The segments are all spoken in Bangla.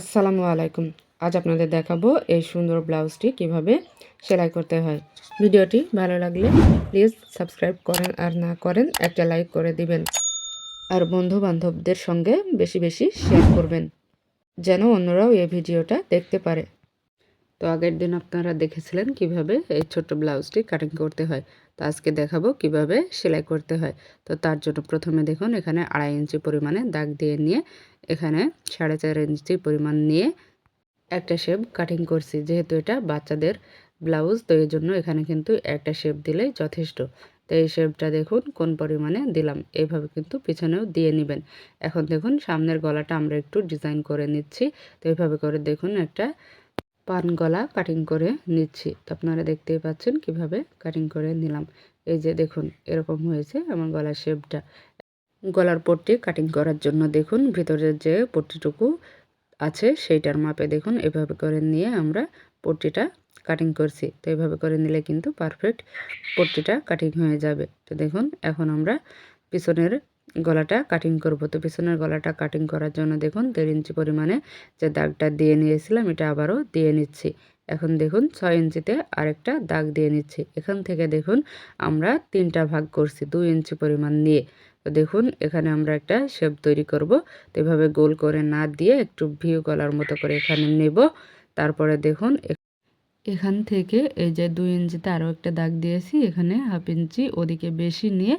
আসসালামু আলাইকুম। আজ আপনাদের দেখাবো এই সুন্দর ব্লাউজটি কীভাবে সেলাই করতে হয়। ভিডিওটি ভালো লাগলে প্লিজ সাবস্ক্রাইব করেন আর না করেন একটা লাইক করে দিবেন। আর বন্ধু বান্ধবদের সঙ্গে বেশি বেশি শেয়ার করবেন, যেন অন্যরাও এই ভিডিওটা দেখতে পারে। তো আগের দিন আপনারা দেখেছিলেন কীভাবে এই ছোট্ট ব্লাউজটি কাটিং করতে হয়। তো আজকে দেখাবো কীভাবে সেলাই করতে হয়। তো তার জন্য প্রথমে দেখুন, এখানে আড়াই ইঞ্চি পরিমাণে দাগ দিয়ে নিয়ে এখানে সাড়ে চার ইঞ্চি পরিমাণ নিয়ে একটা শেপ কাটিং করছি। যেহেতু এটা বাচ্চাদের ব্লাউজ তো এই জন্য এখানে কিন্তু একটা শেপ দিলেই যথেষ্ট। তো এই শেপটা দেখুন কোন পরিমাণে দিলাম। এইভাবে কিন্তু পিছনেও দিয়ে নেবেন। এখন দেখুন সামনের গলাটা আমরা একটু ডিজাইন করে নিচ্ছি। তো এইভাবে করে দেখুন একটা পান গলা কাটিং করে নিচ্ছি। তো আপনারা দেখতেই পাচ্ছেন কীভাবে কাটিং করে নিলাম। এই যে দেখুন, এরকম হয়েছে আমার গলার শেপটা গলার পট্টি কাটিং করার জন্য দেখুন ভিতরের যে পট্টিটুকু আছে সেইটার মাপে দেখুন, এভাবে করে নিয়ে আমরা পট্টিটা কাটিং করছি। তো এভাবে করে নিলে কিন্তু পারফেক্ট পট্টিটা কাটিং হয়ে যাবে। তো দেখুন, এখন আমরা পিছনের গলাটা কাটিং করব। তো পিছনের গলাটা কাটিং করার জন্য দেখুন, দেড় ইঞ্চি পরিমাণে যে দাগটা দিয়ে নিয়েছিলাম, এটা আবারও দিয়ে নিচ্ছি। এখন দেখুন, ছয় ইঞ্চিতে আরেকটা দাগ দিয়ে নিচ্ছি। এখান থেকে দেখুন, আমরা তিনটা ভাগ করছি, দুই ইঞ্চি পরিমাণ নিয়ে। তো দেখুন, এখানে আমরা একটা শেপ তৈরি করব। তো এভাবে গোল করে না দিয়ে একটু ভিউ গলার মতো করে এখানে নেব। তারপরে দেখুন এখান থেকে এই যে দুই ইঞ্চিতে আরও একটা দাগ দিয়েছি, এখানে হাফ ইঞ্চি ওদিকে বেশি নিয়ে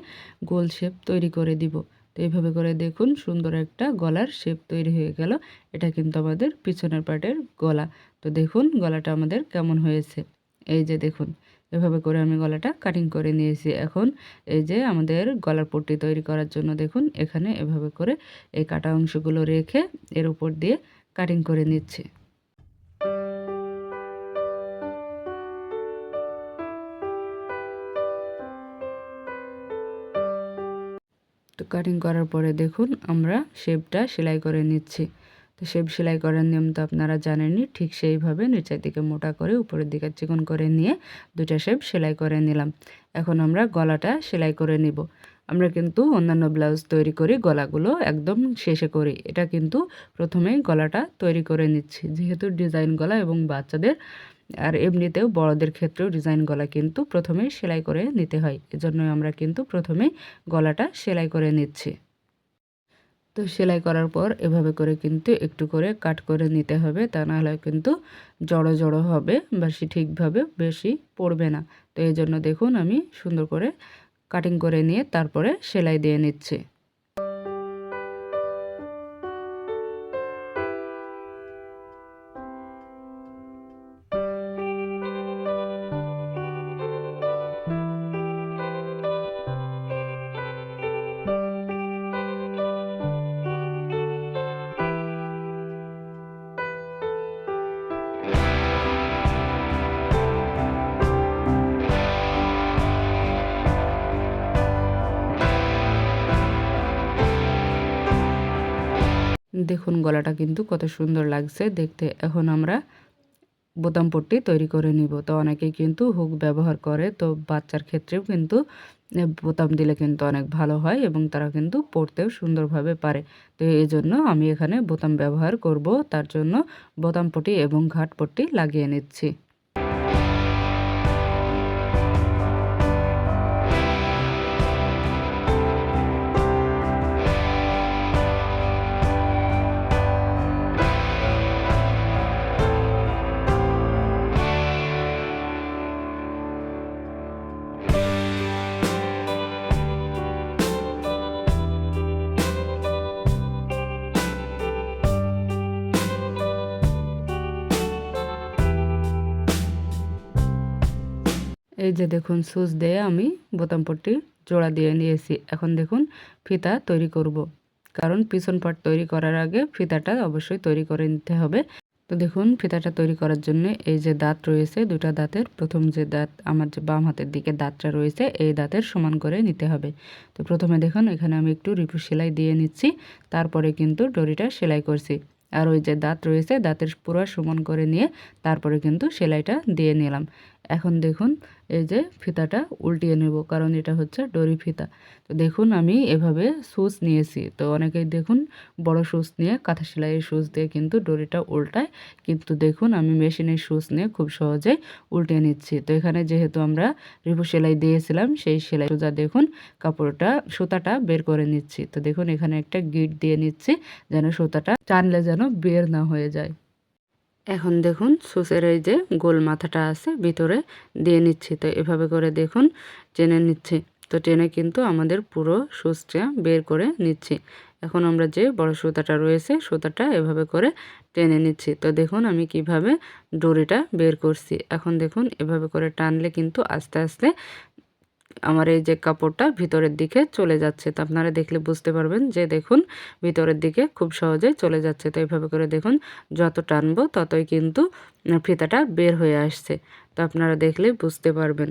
গোল শেপ তৈরি করে দিব। তো এইভাবে করে দেখুন, সুন্দর একটা গলার শেপ তৈরি হয়ে গেল। এটা কিন্তু আমাদের পিছনের পার্টের গলা। তো দেখুন, গলাটা আমাদের কেমন হয়েছে। এই যে দেখুন এভাবে করে আমি গলাটা কাটিং করে নিয়েছি। এখন এই যে আমাদের গলার পট্টি তৈরি করার জন্য দেখুন, এখানে এভাবে করে এই কাটা অংশগুলো রেখে এর উপর দিয়ে কাটিং করে নিচ্ছি। তো কাটিং করার পরে দেখুন, আমরা শেপটা সেলাই করে নিচ্ছি। তো শেপ সেলাই করার নিয়ম তো আপনারা জানেনই, ঠিক সেইভাবে নিচের দিকে মোটা করে উপরের দিকে চিকন করে নিয়ে দুটা শেপ সেলাই করে নিলাম। এখন আমরা গলাটা সেলাই করে নিব। আমরা কিন্তু অন্যান্য ব্লাউজ তৈরি করি, গলাগুলো একদম শেষে করি। এটা কিন্তু প্রথমেই গলাটা তৈরি করে নিচ্ছি। যেহেতু ডিজাইন গলা এবং বাচ্চাদের, আর এমনিতেও বড়দের ক্ষেত্রেও ডিজাইন গলা কিন্তু প্রথমেই সেলাই করে নিতে হয়। এজন্যই আমরা কিন্তু প্রথমেই গলাটা সেলাই করে নিচ্ছি। তো সেলাই করার পর এভাবে করে কিন্তু একটু করে কাট করে নিতে হবে। তা নাহলে কিন্তু জড়ো জড়ো হবে বেশি ঠিকভাবে বেশি পড়বে না। তো এই জন্য দেখুন আমি সুন্দর করে কাটিং করে নিয়ে তারপরে সেলাই দিয়ে নিচ্ছি। দেখুন গলাটা কিন্তু কত সুন্দর লাগছে। দেখতে এখন আমরা বোতাম পট্টি তৈরি করে নিব। তো অনেকেই কিন্তু হুক ব্যবহার করে, তো বাচ্চার ক্ষেত্রেও কিন্তু বোতাম দিলে কিন্তু অনেক ভালো হয় এবং তারা কিন্তু পড়তেও সুন্দরভাবে পারে। তো এই জন্য আমি এখানে বোতাম ব্যবহার করব। তার জন্য বোতাম পট্টি এবং ঘাট পট্টি লাগিয়ে নিচ্ছি। এই যে দেখুন, সুচ দিয়ে আমি বোতাম পট্টি জোড়া দিয়ে নিয়েছি। এখন দেখুন, ফিতা তৈরি করব। কারণ পিছন পাট তৈরি করার আগে ফিতাটা অবশ্যই তৈরি করে নিতে হবে। তো দেখুন, ফিতাটা তৈরি করার জন্য এই যে দাঁত রয়েছে দুটা দাঁতের। প্রথম যে দাঁত, আমার যে বাম হাতের দিকে দাঁতটা রয়েছে, এই দাঁতের সমান করে নিতে হবে। তো প্রথমে দেখুন, এখানে আমি একটু রিপু সেলাই দিয়ে নিচ্ছি। তারপরে কিন্তু ডরিটা সেলাই করছি। আর ওই যে দাঁত রয়েছে, দাঁতের পুরো সমান করে নিয়ে তারপরে কিন্তু সেলাইটা দিয়ে নিলাম। এখন দেখুন এই যে ফিতাটা উল্টিয়ে নেব, কারণ এটা হচ্ছে ডরি ফিতা। তো দেখুন, আমি এভাবে সুচ নিয়েছি। তো অনেকেই দেখুন, বড় সুচ নিয়ে, কাঁথা সেলাইয়ের সুচ দিয়ে কিন্তু ডরিটা উল্টায়। কিন্তু দেখুন, আমি মেশিনের সুচ নিয়ে খুব সহজেই উল্টে নিচ্ছি। তো এখানে যেহেতু আমরা রিপু সেলাই দিয়েছিলাম, সেই সেলাই সোজা দেখুন, কাপড়টা, সুতাটা বের করে নিচ্ছি। তো দেখুন, এখানে একটা গিট দিয়ে নিচ্ছি, যেন সুতাটা টানলে যেন বের না হয়ে যায়। এখন দেখুন সুসের এই যে গোল মাথাটা আছে ভিতরে, দিয়ে নিচ্ছি। তো এভাবে করে দেখুন, টেনে নিচ্ছি। তো টেনে কিন্তু আমাদের পুরো সুচটা বের করে নিচ্ছি। এখন আমরা যে বড় সুতাটা রয়েছে, সুতাটা এভাবে করে টেনে নিচ্ছি। তো দেখুন, আমি কীভাবে ডোরিটা বের করছি। এখন দেখুন, এভাবে করে টানলে কিন্তু আস্তে আস্তে আমার এই যে কাপড়টা ভিতরের দিকে চলে যাচ্ছে। তো আপনারা দেখলে বুঝতে পারবেন যে দেখুন, ভিতরের দিকে খুব সহজেই চলে যাচ্ছে। তো এইভাবে করে দেখুন, যত টানবো ততই কিন্তু ফিতাটা বের হয়ে আসছে। তো আপনারা দেখলে বুঝতে পারবেন।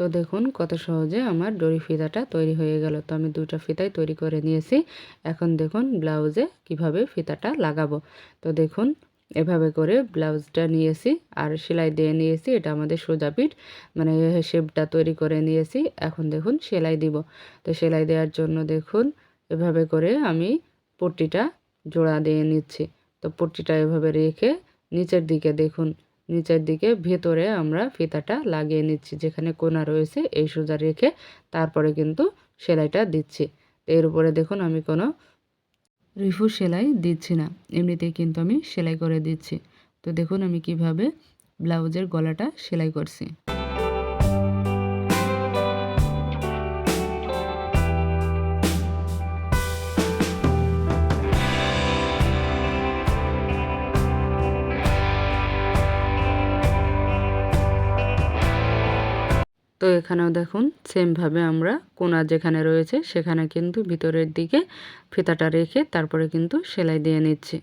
তো দেখুন কত সহজে আমার ডরি ফিতাটা তৈরি হয়ে গেল। তো আমি দুটো ফিতাই তৈরি করে নিয়েছি। এখন দেখুন ব্লাউজে কীভাবে ফিতাটা লাগাবো। তো দেখুন এভাবে করে ব্লাউজটা নিয়েছি আর সেলাই দিয়ে নিয়েছি। এটা আমাদের সোজা পিঠ মানে শেপটা তৈরি করে নিয়েছি। এখন দেখুন সেলাই দিব। তো সেলাই দেওয়ার জন্য দেখুন এভাবে করে আমি পট্টিটা জোড়া দিয়ে নিচ্ছি। তো পট্টিটা এভাবে রেখে নিচের দিকে দেখুন নিচের দিকে ভেতরে আমরা ফিতাটা লাগিয়ে নিচ্ছি। যেখানে কোনা রয়েছে, এই সোজা রেখে তারপরে কিন্তু সেলাইটা দিচ্ছি। এর উপরে দেখুন, আমি কোনো রিফু সেলাই দিচ্ছি না। এমনিতেই কিন্তু আমি সেলাই করে দিচ্ছি। তো দেখুন, আমি কীভাবে ব্লাউজের গলাটা সেলাই করছি। তো এখানেও দেখুন সেমভাবে আমরা কোনা যেখানে রয়েছে সেখানে কিন্তু ভিতরের দিকে ফিতাটা রেখে তারপরে কিন্তু সেলাই দিয়ে নিচ্ছি।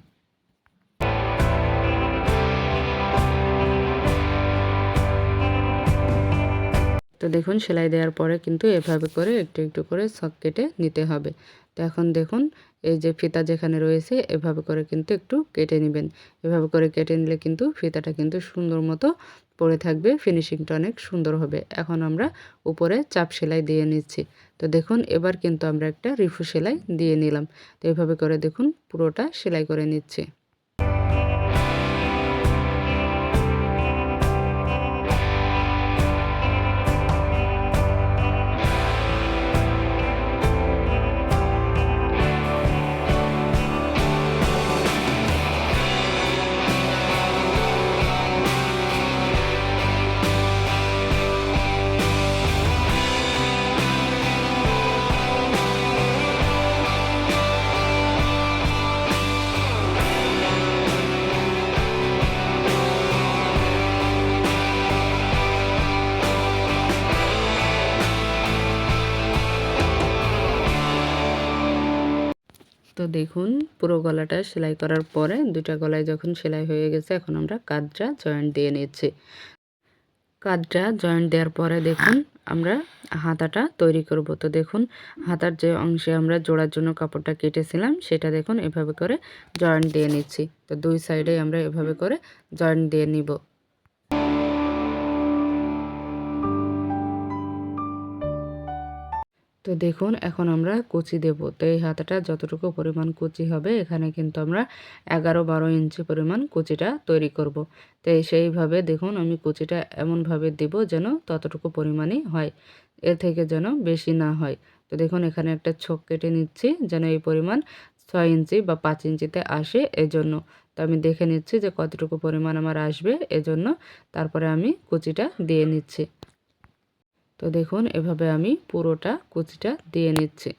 তো দেখুন, সেলাই দেওয়ার পরে কিন্তু এভাবে করে একটু একটু করে সক কেটে নিতে হবে। তো এখন দেখুন এই যে ফিতা যেখানে রয়েছে, এভাবে করে কিন্তু একটু কেটে নেবেন। এভাবে করে কেটে নিলে কিন্তু ফিতাটা কিন্তু সুন্দর মতো পড়ে থাকবে, ফিনিশিংটা অনেক সুন্দর হবে। এখন আমরা উপরে চাপ সেলাই দিয়ে নিচ্ছি। তো দেখুন, এবার কিন্তু আমরা একটা রিফু সেলাই দিয়ে নিলাম। তো এভাবে করে দেখুন, পুরোটা সেলাই করে নিচ্ছি। দেখুন, পুরো গলাটা সেলাই করার পরে দুটা গলায় যখন সেলাই হয়ে গেছে, এখন আমরা কাজটা জয়েন্ট দিয়ে নিচ্ছি। কাজটা জয়েন্ট দেওয়ার পরে দেখুন, আমরা হাতাটা তৈরি করব। তো দেখুন, হাতার যে অংশে আমরা জোড়ার জন্য কাপড়টা কেটেছিলাম, সেটা দেখুন এভাবে করে জয়েন্ট দিয়ে নিচ্ছি। তো দুই সাইডে আমরা এভাবে করে জয়েন্ট দিয়ে নিব। তো দেখুন, এখন আমরা কুচি দেব। তো এই হাতাটা যতটুকু পরিমাণ কুচি হবে, এখানে কিন্তু আমরা এগারো বারো ইঞ্চি পরিমাণ কুচিটা তৈরি করব। তো সেইভাবে দেখুন, আমি কুচিটা এমনভাবে দেব যেন ততটুকু পরিমাণই হয়। এর থেকে যেন বেশি না হয়। তো দেখুন, এখানে একটা ছোক কেটে নিচ্ছি যেন এই পরিমাণ ছয় ইঞ্চি বা পাঁচ ইঞ্চিতে আসে এজন্য। তো আমি দেখে নিচ্ছি যে কতটুকু পরিমাণ আমার আসবে এজন্য। তারপরে আমি কুচিটা দিয়ে নিচ্ছি। তো দেখুন, এভাবে আমি পুরোটা কুচিটা দিয়ে নিচ্ছি।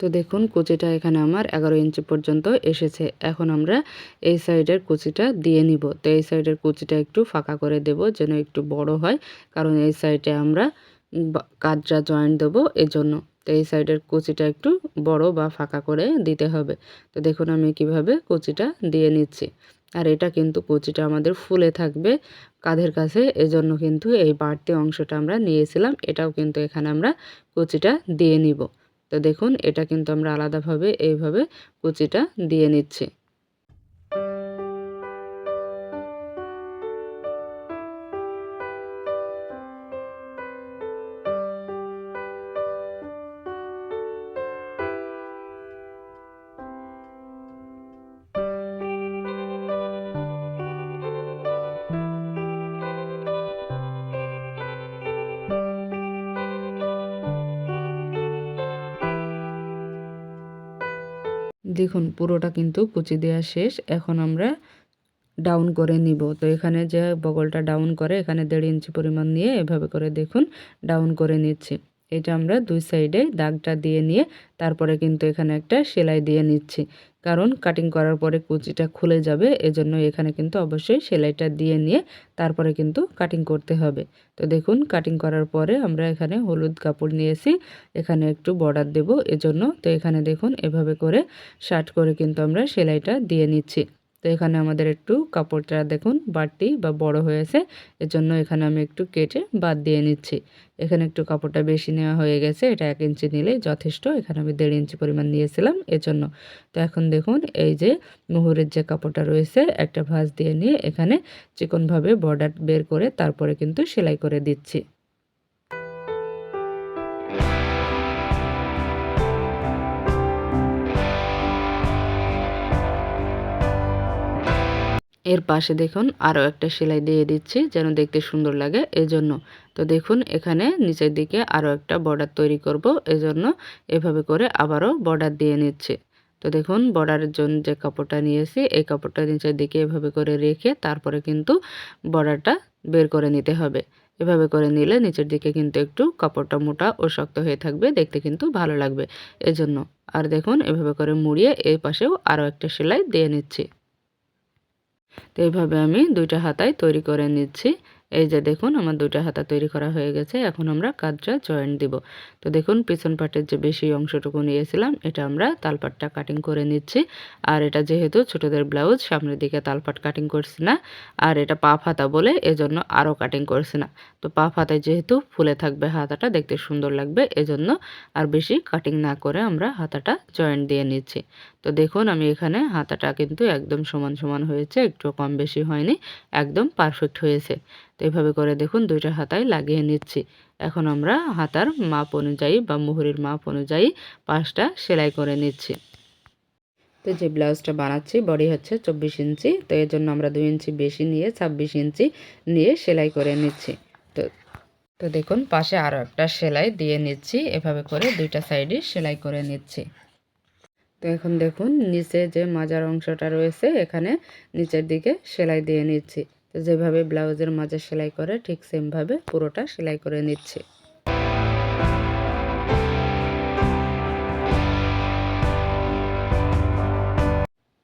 তো দেখুন, কুচিটা এখানে আমার এগারো ইঞ্চি পর্যন্ত এসেছে। এখন আমরা এই সাইডের কুচিটা দিয়ে নিব। তো এই সাইডের কুচিটা একটু ফাঁকা করে দেব যেন একটু বড় হয়, কারণ এই সাইডে আমরা কাজটা জয়েন্ট দেবো, এজন্য। তো এই সাইডের কুচিটা একটু বড় বা ফাঁকা করে দিতে হবে। তো দেখুন আমি কীভাবে কুচিটা দিয়ে নিচ্ছি। আর এটা কিন্তু কুচিটা আমাদের ফুলে থাকবে কাঁধের কাছে, এজন্য কিন্তু এই বাড়তি অংশটা আমরা নিয়েছিলাম, এটাও কিন্তু এখানে আমরা কুচিটা দিয়ে নিব। তো দেখুন, এটা কিন্তু আমরা আলাদাভাবে এইভাবে কুচিটা দিয়ে নিচ্ছি। দেখুন, পুরোটা কিন্তু কুচি দেওয়া শেষ। এখন আমরা ডাউন করে নিব। তো এখানে যে বগলটা ডাউন করে, এখানে দেড় ইঞ্চি পরিমাণ নিয়ে এভাবে করে দেখুন ডাউন করে নিচ্ছি। এটা আমরা দুই সাইডে দাগটা দিয়ে নিয়ে, তারপরে কিন্তু এখানে একটা সেলাই দিয়ে নিচ্ছি। কারণ কাটিং করার পরে কুচিটা খুলে যাবে, এজন্য এখানে কিন্তু অবশ্যই সেলাইটা দিয়ে নিয়ে তারপরে কিন্তু কাটিং করতে হবে। তো দেখুন কাটিং করার পরে আমরা এখানে হলুদ কাপড় নিয়েছি, এখানে একটু বর্ডার দেব, এজন্য তো এখানে দেখুন, এভাবে করে শার্ট করে কিন্তু আমরা সেলাইটা দিয়ে নিচ্ছি। তো এখানে আমাদের একটু কাপড়টা দেখুন বাড়তি বা বড় হয়েছে, এজন্য এখানে আমি একটু কেটে বাদ দিয়ে নিচ্ছি। এখানে একটু কাপড়টা বেশি নেওয়া হয়ে গেছে, এটা এক ইঞ্চি নিলে যথেষ্ট, এখানে আমি দেড় ইঞ্চি পরিমাণ নিয়েছিলাম এজন্য। তো এখন দেখুন এই যে মুহুরের যে কাপড়টা রয়েছে, একটা ভাঁজ দিয়ে নিয়ে এখানে চিকনভাবে বর্ডার বের করে তারপরে কিন্তু সেলাই করে দিচ্ছি। এর পাশে দেখুন আরও একটা সেলাই দিয়ে দিচ্ছি যেন দেখতে সুন্দর লাগে এজন্য। তো দেখুন এখানে নিচের দিকে আরও একটা বর্ডার তৈরি করব এজন্য এভাবে করে আবারও বর্ডার দিয়ে নিচ্ছে। তো দেখুন বর্ডারের জন্য যে কাপড়টা নিয়েছি এই কাপড়টা নিচের দিকে এভাবে করে রেখে তারপরে কিন্তু বর্ডারটা বের করে নিতে হবে। এভাবে করে নিলে নিচের দিকে কিন্তু একটু কাপড়টা মোটা ও শক্ত হয়ে থাকবে, দেখতে কিন্তু ভালো লাগবে। এজন্য আর দেখুন এভাবে করে মুড়িয়ে এই পাশেও আরও একটা সেলাই দিয়ে নিচ্ছি। তো এইভাবে আমি দুইটা হাতায় তৈরি করে নিচ্ছি। এই যে দেখুন, আমার দুইটা হাতা তৈরি করা হয়ে গেছে। এখন আমরা কাজটা জয়েন্ট দিব। তো দেখুন, পিছন পাটের যে বেশি অংশটুকু নিয়েছিলাম, এটা আমরা তালপাটটা কাটিং করে নিচ্ছি। আর এটা যেহেতু ছোটদের ব্লাউজ সামনের দিকে তালপাট কাটিং করছি না। আর এটা পা হাতা বলে এজন্য আরও কাটিং করছি না। তো পা হাতায় যেহেতু ফুলে থাকবে হাতাটা, দেখতে সুন্দর লাগবে এজন্য আর বেশি কাটিং না করে আমরা হাতাটা জয়েন্ট দিয়ে নিচ্ছি। তো দেখুন, আমি এখানে হাতাটা কিন্তু একদম সমান সমান হয়েছে, একটু কম বেশি হয়নি, একদম পারফেক্ট হয়েছে। তো এইভাবে করে দেখুন দুইটা হাতায় লাগিয়ে নিচ্ছি। এখন আমরা হাতার মাপ অনুযায়ী বা মুহুরির মাপ অনুযায়ী পাঁচটা সেলাই করে নিচ্ছি। তো যে ব্লাউজটা বানাচ্ছি, বডি হচ্ছে চব্বিশ ইঞ্চি, তো এর জন্য আমরা দুই ইঞ্চি বেশি নিয়ে ছাব্বিশ ইঞ্চি নিয়ে সেলাই করে নিচ্ছি। তো তো দেখুন পাশে আরও একটা সেলাই দিয়ে নিচ্ছি, এভাবে করে দুইটা সাইডে সেলাই করে নিচ্ছি। তো এখন দেখুন নিচে যে মাজার অংশটা রয়েছে, এখানে নিচের দিকে সেলাই দিয়ে নিচ্ছি। যেভাবে ব্লাউজের মাঝে সেলাই করে, ঠিক সেমভাবে পুরোটা সেলাই করে নিচ্ছে।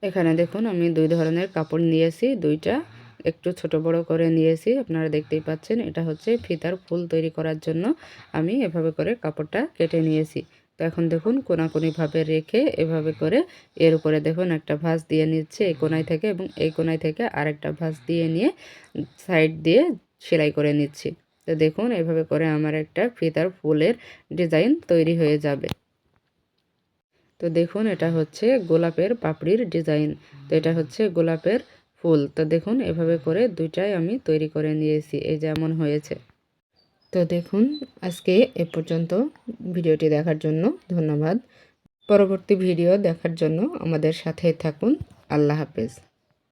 এখানে দেখুন, আমি দুই ধরনের কাপড় নিয়েছি, দুইটা একটু ছোট বড় করে নিয়েছি। আপনারা দেখতেই পাচ্ছেন, এটা হচ্ছে ফিতার ফুল তৈরি করার জন্য আমি এভাবে করে কাপড়টা কেটে নিয়েছি। তো এখন দেখুন কোনাকুনিভাবে রেখে এভাবে করে এর উপরে দেখুন একটা ভাঁজ দিয়ে নিচ্ছে এই কোনায় থেকে এবং এই কোনায় থেকে আরেকটা ভাঁজ দিয়ে নিয়ে সাইড দিয়ে সেলাই করে নিচ্ছি। তো দেখুন এভাবে করে আমার একটা ফিতার ফুলের ডিজাইন তৈরি হয়ে যাবে। তো দেখুন এটা হচ্ছে গোলাপের পাপড়ির ডিজাইন। তো এটা হচ্ছে গোলাপের ফুল। তো দেখুন এভাবে করে দুইটাই আমি তৈরি করে নিয়েছি। এই যেমন হয়েছে। তো দেখুন, আজকে এ পর্যন্ত ভিডিওটি দেখার জন্য ধন্যবাদ। পরবর্তী ভিডিও দেখার জন্য আমাদের সাথে থাকুন। আল্লাহ হাফেজ।